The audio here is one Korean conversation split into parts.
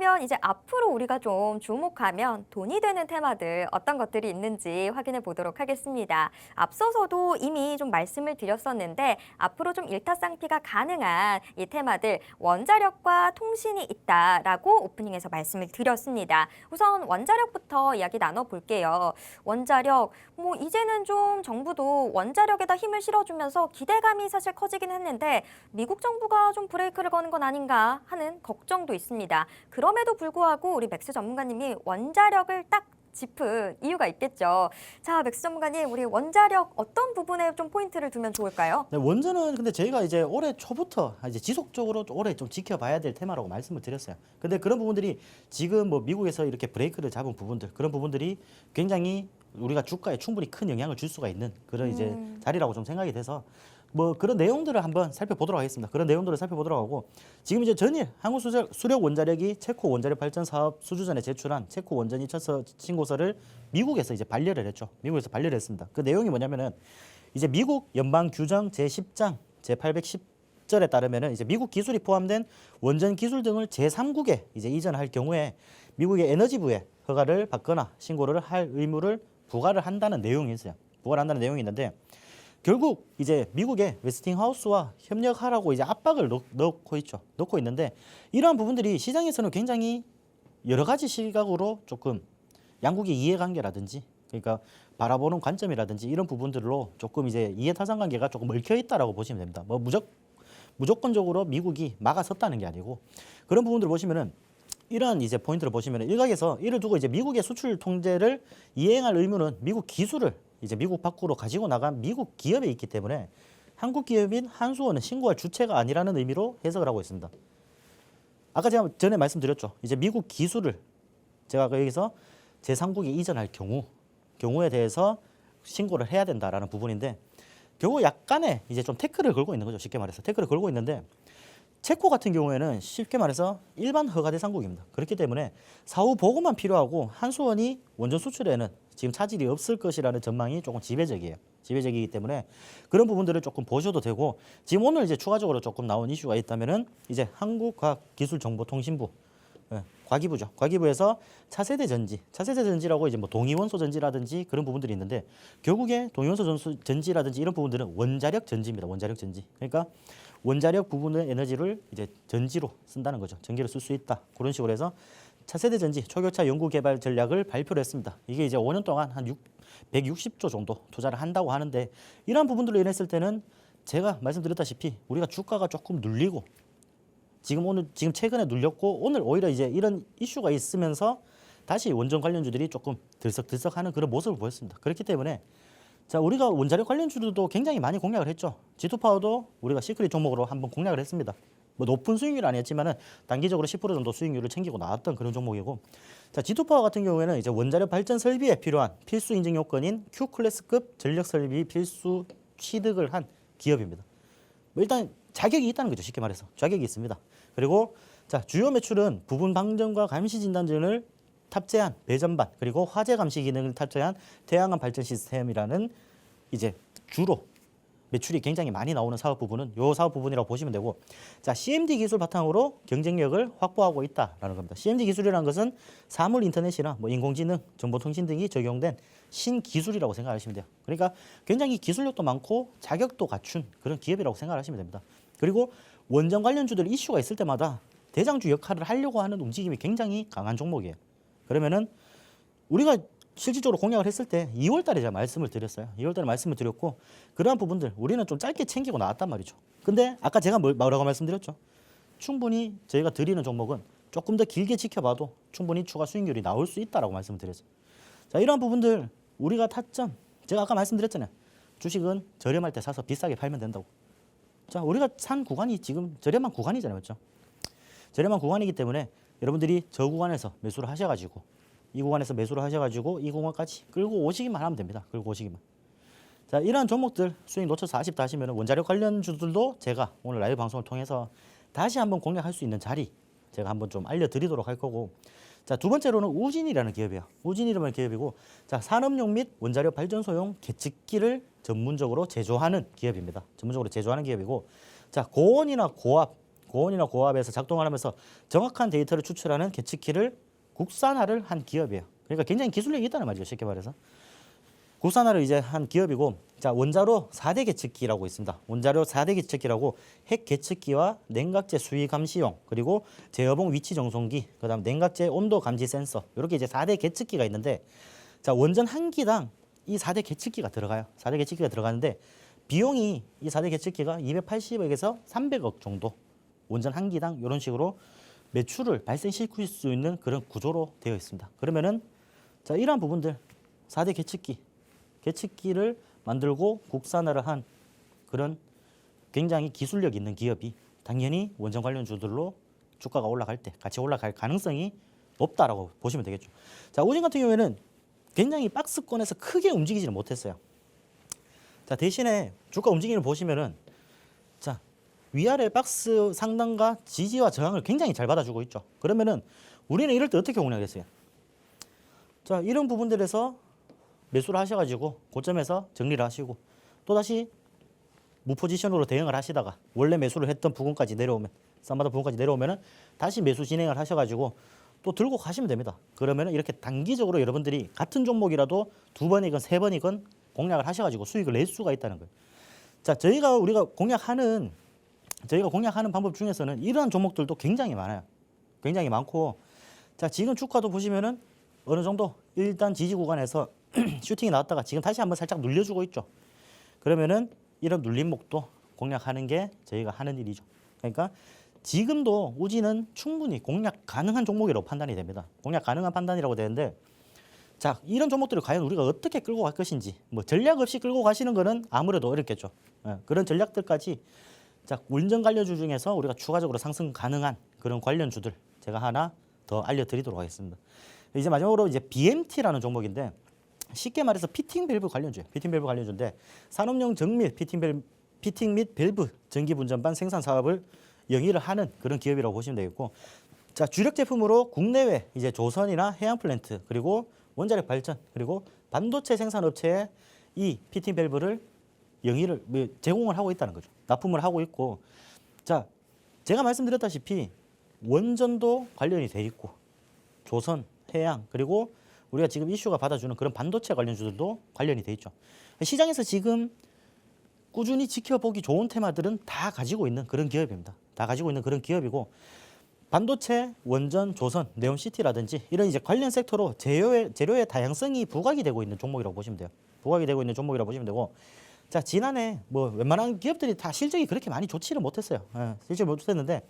그렇다면 이제 앞으로 우리가 좀 주목하면 돈이 되는 테마들 어떤 것들이 있는지 확인해 보도록 하겠습니다. 앞서서도 이미 좀 말씀을 드렸었는데 앞으로 좀 일타쌍피가 가능한 이 테마들 원자력과 통신이 있다라고 오프닝에서 말씀을 드렸습니다. 우선 원자력부터 이야기 나눠 볼게요. 원자력 뭐 이제는 좀 정부도 원자력에다 힘을 실어주면서 기대감이 사실 커지긴 했는데 미국 정부가 좀 브레이크를 거는 건 아닌가 하는 걱정도 있습니다. 그 럼에도 불구하고 우리 맥스 전문가님이 원자력을 딱 짚은 이유가 있겠죠. 자, 맥스 전문가님, 우리 원자력 어떤 부분에 좀 포인트를 두면 좋을까요? 네, 원전은 근데 저희가 이제 올해 초부터 이제 지속적으로 올해 좀 지켜봐야 될 테마라고 말씀을 드렸어요. 근데 그런 부분들이 지금 뭐 미국에서 이렇게 브레이크를 잡은 부분들 그런 부분들이 굉장히 우리가 주가에 충분히 큰 영향을 줄 수가 있는 그런 이제 음. 자리라고 좀 생각이 돼서 뭐 그런 내용들을 한번 살펴보도록 하겠습니다. 그런 내용들을 살펴보도록 하고 지금 이제 전일 한국 수력 수력 원자력이 체코 원자력 발전 사업 수주전에 제출한 체코 원전 이차서 신고서를 미국에서 이제 반려를 했죠. 미국에서 반려를 했습니다. 그 내용이 뭐냐면은 이제 미국 연방 규정 제10장 제810 절에 따르면은 이제 미국 기술이 포함된 원전 기술 등을 제3국에 이제 이전할 경우에 미국의 에너지부에 허가를 받거나 신고를 할 의무를 부과를 한다는 내용이 있어요. 부과를 한다는 내용이 있는데 결국 이제 미국의 웨스팅하우스와 협력하라고 이제 압박을 넣, 넣고 있죠. 넣고 있는데 이러한 부분들이 시장에서는 굉장히 여러 가지 시각으로 조금 양국의 이해관계라든지 그러니까 바라보는 관점이라든지 이런 부분들로 조금 이제 이해타산 관계가 조금 얽혀 있다라고 보시면 됩니다. 뭐 무적 무조건적으로 미국이 막아섰다는 게 아니고 그런 부분들을 보시면은 이러한 이제 포인트를 보시면은 일각에서 이를 두고 이제 미국의 수출 통제를 이행할 의무는 미국 기술을 이제 미국 밖으로 가지고 나간 미국 기업에 있기 때문에 한국 기업인 한수원은 신고할 주체가 아니라는 의미로 해석을 하고 있습니다. 아까 제가 전에 말씀드렸죠. 이제 미국 기술을 제가 그 여기서 제3국에 이전할 경우 경우에 대해서 신고를 해야 된다라는 부분인데 결국 약간의 이제 좀 태클을 걸고 있는 거죠. 쉽게 말해서 태클을 걸고 있는데 체코 같은 경우에는 쉽게 말해서 일반 허가 대상국입니다. 그렇기 때문에 사후 보고만 필요하고 한수원이 원전 수출에는 지금 차질이 없을 것이라는 전망이 조금 지배적이에요. 지배적이기 때문에 그런 부분들을 조금 보셔도 되고 지금 오늘 이제 추가적으로 조금 나온 이슈가 있다면은 이제 한국과학기술정보통신부 예, 과기부죠. 과기부에서 차세대 전지, 차세대 전지라고 이제 뭐 동위원소 전지라든지 그런 부분들이 있는데 결국에 동위원소 전수, 전지라든지 이런 부분들은 원자력 전지입니다. 원자력 전지. 그러니까 원자력 부분의 에너지를 이제 전지로 쓴다는 거죠. 전기를 쓸 수 있다. 그런 식으로 해서 차세대 전지 초교차 연구 개발 전략을 발표를 했습니다. 이게 이제 5년 동안 한 6, 160조 정도 투자를 한다고 하는데 이러한 부분들로 인했을 때는 제가 말씀드렸다시피 우리가 주가가 조금 눌리고 지금 오늘 지금 최근에 눌렸고 오늘 오히려 이제 이런 이슈가 있으면서 다시 원전 관련주들이 조금 들썩들썩하는 그런 모습을 보였습니다. 그렇기 때문에 자 우리가 원자력 관련주들도 굉장히 많이 공략을 했죠. 지투파워도 우리가 시크릿 종목으로 한번 공략을 했습니다. 뭐 높은 수익률 아니었지만은 단기적으로 10% 정도 수익률을 챙기고 나왔던 그런 종목이고 자 지투파워 같은 경우에는 이제 원자력 발전 설비에 필요한 필수 인증 요건인 Q 클래스급 전력 설비 필수 취득을 한 기업입니다. 뭐 일단 자격이 있다는 거죠. 쉽게 말해서 자격이 있습니다. 그리고 자 주요 매출은 부분 방전과 감시 진단전을 탑재한 배전반 그리고 화재 감시 기능을 탑재한 태양광 발전 시스템이라는 이제 주로 매출이 굉장히 많이 나오는 사업 부분은 요 사업 부분이라고 보시면 되고 자 CMD 기술 바탕으로 경쟁력을 확보하고 있다라는 겁니다. CMD 기술이라는 것은 사물 인터넷이나 뭐 인공지능, 정보통신 등이 적용된 신기술이라고 생각하시면 돼요. 그러니까 굉장히 기술력도 많고 자격도 갖춘 그런 기업이라고 생각하시면 됩니다. 그리고 원전 관련주들 이슈가 있을 때마다 대장주 역할을 하려고 하는 움직임이 굉장히 강한 종목이에요. 그러면은 우리가 실질적으로 공약을 했을 때 2월 달에 제가 말씀을 드렸어요. 2월 달에 말씀을 드렸고 그러한 부분들 우리는 좀 짧게 챙기고 나왔단 말이죠. 근데 아까 제가 뭐- 뭐라고 말씀드렸죠? 충분히 저희가 드리는 종목은 조금 더 길게 지켜봐도 충분히 추가 수익률이 나올 수 있다라고 말씀을 드렸어요. 자, 이러한 부분들 우리가 타점 제가 아까 말씀드렸잖아요. 주식은 저렴할 때 사서 비싸게 팔면 된다고. 자, 우리가 산 구간이 지금 저렴한 구간이잖아요. 맞죠? 저렴한 구간이기 때문에 여러분들이 저 구간에서 매수를 하셔 가지고 이 구간에서 매수를 하셔가지고 이 구간까지 끌고 오시기만 하면 됩니다. 끌고 오시기만. 자, 이러한 종목들 수익 놓쳐서 아쉽다 하시면 원자력 관련 주들도 제가 오늘 라이브 방송을 통해서 다시 한번 공략할 수 있는 자리 제가 한번 좀 알려드리도록 할 거고 자, 두 번째로는 우진이라는 기업이에요. 우진이라는 기업이고 자, 산업용 및 원자력 발전소용 계측기를 전문적으로 제조하는 기업입니다. 전문적으로 제조하는 기업이고 자, 고온이나 고압, 고온이나 고압에서 작동을 하면서 정확한 데이터를 추출하는 계측기를 국산화를 한 기업이에요. 그러니까 굉장히 기술력이 있다는 말이죠. 쉽게 말해서. 국산화를 이제 한 기업이고 자 원자로 4대 계측기라고 있습니다. 원자로 4대 계측기라고 핵 계측기와 냉각제 수위 감시용 그리고 제어봉 위치 정송기 그다음 냉각제 온도 감지 센서 이렇게 이제 4대 계측기가 있는데 자 원전 한 기당 이 4대 계측기가 들어가요. 4대 계측기가 들어가는데 비용이 이 4대 계측기가 280억에서 300억 정도 원전 한 기당 이런 식으로 매출을 발생시킬 수 있는 그런 구조로 되어 있습니다. 그러면은 자 이러한 부분들 4대 계측기 계측기를 만들고 국산화를 한 그런 굉장히 기술력 있는 기업이 당연히 원전 관련주들로 주가가 올라갈 때 같이 올라갈 가능성이 높다라고 보시면 되겠죠. 자, 오진 같은 경우에는 굉장히 박스권에서 크게 움직이지는 못했어요. 자, 대신에 주가 움직임을 보시면은 자, 위아래 박스 상단과 지지와 저항을 굉장히 잘 받아주고 있죠. 그러면은 우리는 이럴 때 어떻게 공략했어요? 자, 이런 부분들에서 매수를 하셔가지고 고점에서 정리를 하시고 또 다시 무포지션으로 대응을 하시다가 원래 매수를 했던 부분까지 내려오면 쌈마다 부분까지 내려오면은 다시 매수 진행을 하셔가지고 또 들고 가시면 됩니다. 그러면은 이렇게 단기적으로 여러분들이 같은 종목이라도 두 번이건 세 번이건 공략을 하셔가지고 수익을 낼 수가 있다는 거예요. 자, 저희가 우리가 공략하는 저희가 공략하는 방법 중에서는 이러한 종목들도 굉장히 많아요. 굉장히 많고 자 지금 주가도 보시면은 어느 정도 일단 지지 구간에서 슈팅이 나왔다가 지금 다시 한번 살짝 눌려주고 있죠. 그러면은 이런 눌림목도 공략하는 게 저희가 하는 일이죠. 그러니까 지금도 우지는 충분히 공략 가능한 종목이라고 판단이 됩니다. 공략 가능한 판단이라고 되는데 자 이런 종목들을 과연 우리가 어떻게 끌고 갈 것인지 뭐 전략 없이 끌고 가시는 거는 아무래도 어렵겠죠. 예, 그런 전략들까지 자 운전 관련주 중에서 우리가 추가적으로 상승 가능한 그런 관련주들 제가 하나 더 알려드리도록 하겠습니다. 이제 마지막으로 이제 BMT라는 종목인데 쉽게 말해서 피팅 밸브 관련주예요. 피팅 밸브 관련주인데 산업용 정밀 피팅 밸브 피팅 및 밸브 전기 분전반 생산 사업을 영위를 하는 그런 기업이라고 보시면 되겠고 자 주력 제품으로 국내외 이제 조선이나 해양 플랜트 그리고 원자력 발전 그리고 반도체 생산 업체에 이 피팅 밸브를 영위를 뭐 제공을 하고 있다는 거죠. 납품을 하고 있고 자 제가 말씀드렸다시피 원전도 관련이 돼 있고 조선, 해양 그리고 우리가 지금 이슈가 받아주는 그런 반도체 관련주들도 관련이 돼 있죠. 시장에서 지금 꾸준히 지켜보기 좋은 테마들은 다 가지고 있는 그런 기업입니다. 다 가지고 있는 그런 기업이고 반도체, 원전, 조선, 네온시티라든지 이런 이제 관련 섹터로 재료의 재료의 다양성이 부각이 되고 있는 종목이라고 보시면 돼요. 부각이 되고 있는 종목이라고 보시면 되고 자 지난해 뭐 웬만한 기업들이 다 실적이 그렇게 많이 좋지를 못했어요. 예, 실적 못했는데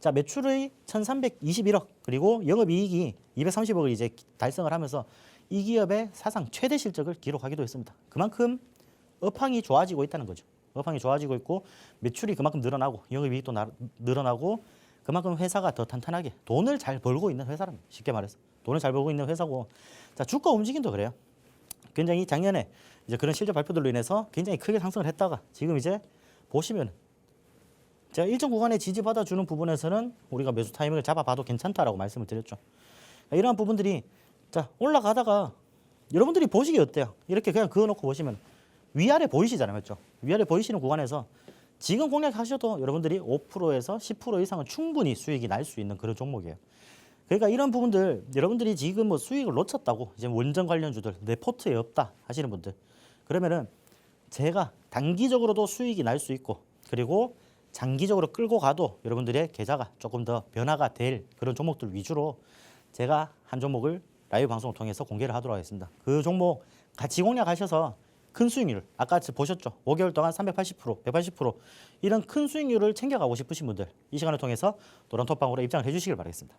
자 매출의 1,321억 그리고 영업이익이 230억을 이제 달성을 하면서 이 기업의 사상 최대 실적을 기록하기도 했습니다. 그만큼 업황이 좋아지고 있다는 거죠. 업황이 좋아지고 있고 매출이 그만큼 늘어나고 영업이익도 나- 늘어나고 그만큼 회사가 더 탄탄하게 돈을 잘 벌고 있는 회사랍니다. 쉽게 말해서 돈을 잘 벌고 있는 회사고 자 주가 움직임도 그래요. 굉장히 작년에 이제 그런 실적 발표들로 인해서 굉장히 크게 상승을 했다가 지금 이제 보시면 제가 일정 구간에 지지받아 주는 부분에서는 우리가 매수 타이밍을 잡아봐도 괜찮다라고 말씀을 드렸죠. 이러한 부분들이 자 올라가다가 여러분들이 보시기 어때요? 이렇게 그냥 그어놓고 보시면 위아래 보이시잖아요, 맞죠? 위아래 보이시는 구간에서 지금 공략하셔도 여러분들이 5%에서 10% 이상은 충분히 수익이 날 수 있는 그런 종목이에요. 그러니까 이런 부분들 여러분들이 지금 뭐 수익을 놓쳤다고 이제 원전 관련주들 내 포트에 없다 하시는 분들 그러면은 제가 단기적으로도 수익이 날 수 있고 그리고 장기적으로 끌고 가도 여러분들의 계좌가 조금 더 변화가 될 그런 종목들 위주로 제가 한 종목을 라이브 방송을 통해서 공개를 하도록 하겠습니다. 그 종목 같이 공략하셔서 큰 수익률 아까 보셨죠? 5개월 동안 380%, 180% 이런 큰 수익률을 챙겨가고 싶으신 분들 이 시간을 통해서 노란톡방으로 입장을 해주시길 바라겠습니다.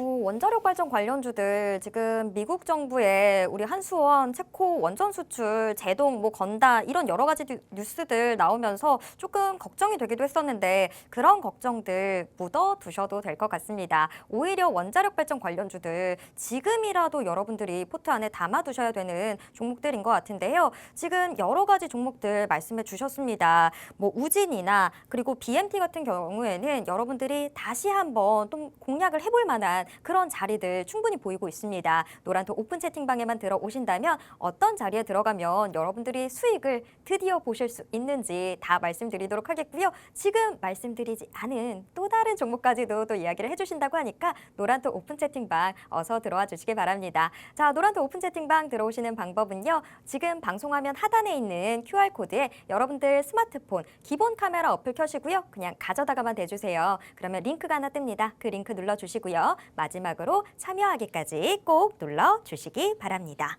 어, 원자력 발전 관련주들 지금 미국 정부의 우리 한수원 체코 원전 수출 제동 뭐 건다 이런 여러 가지 뉴- 뉴스들 나오면서 조금 걱정이 되기도 했었는데 그런 걱정들 묻어 두셔도 될 것 같습니다. 오히려 원자력 발전 관련주들 지금이라도 여러분들이 포트 안에 담아 두셔야 되는 종목들인 것 같은데요. 지금 여러 가지 종목들 말씀해 주셨습니다. 뭐 우진이나 그리고 BMT 같은 경우에는 여러분들이 다시 한번 좀 공략을 해볼 만한 만한 그런 자리들 충분히 보이고 있습니다. 노란톡 오픈 채팅방에만 들어오신다면 어떤 자리에 들어가면 여러분들이 수익을 드디어 보실 수 있는지 다 말씀드리도록 하겠고요. 지금 말씀드리지 않은 또 다른 종목까지도 또 이야기를 해주신다고 하니까 노란톡 오픈 채팅방 어서 들어와 주시기 바랍니다. 자, 노란톡 오픈 채팅방 들어오시는 방법은요. 지금 방송화면 하단에 있는 QR코드에 여러분들 스마트폰 기본 카메라 어플 켜시고요. 그냥 가져다가만 대주세요. 그러면 링크가 하나 뜹니다. 그 링크 눌러주시고요. 마지막으로 참여하기까지 꼭 눌러 주시기 바랍니다.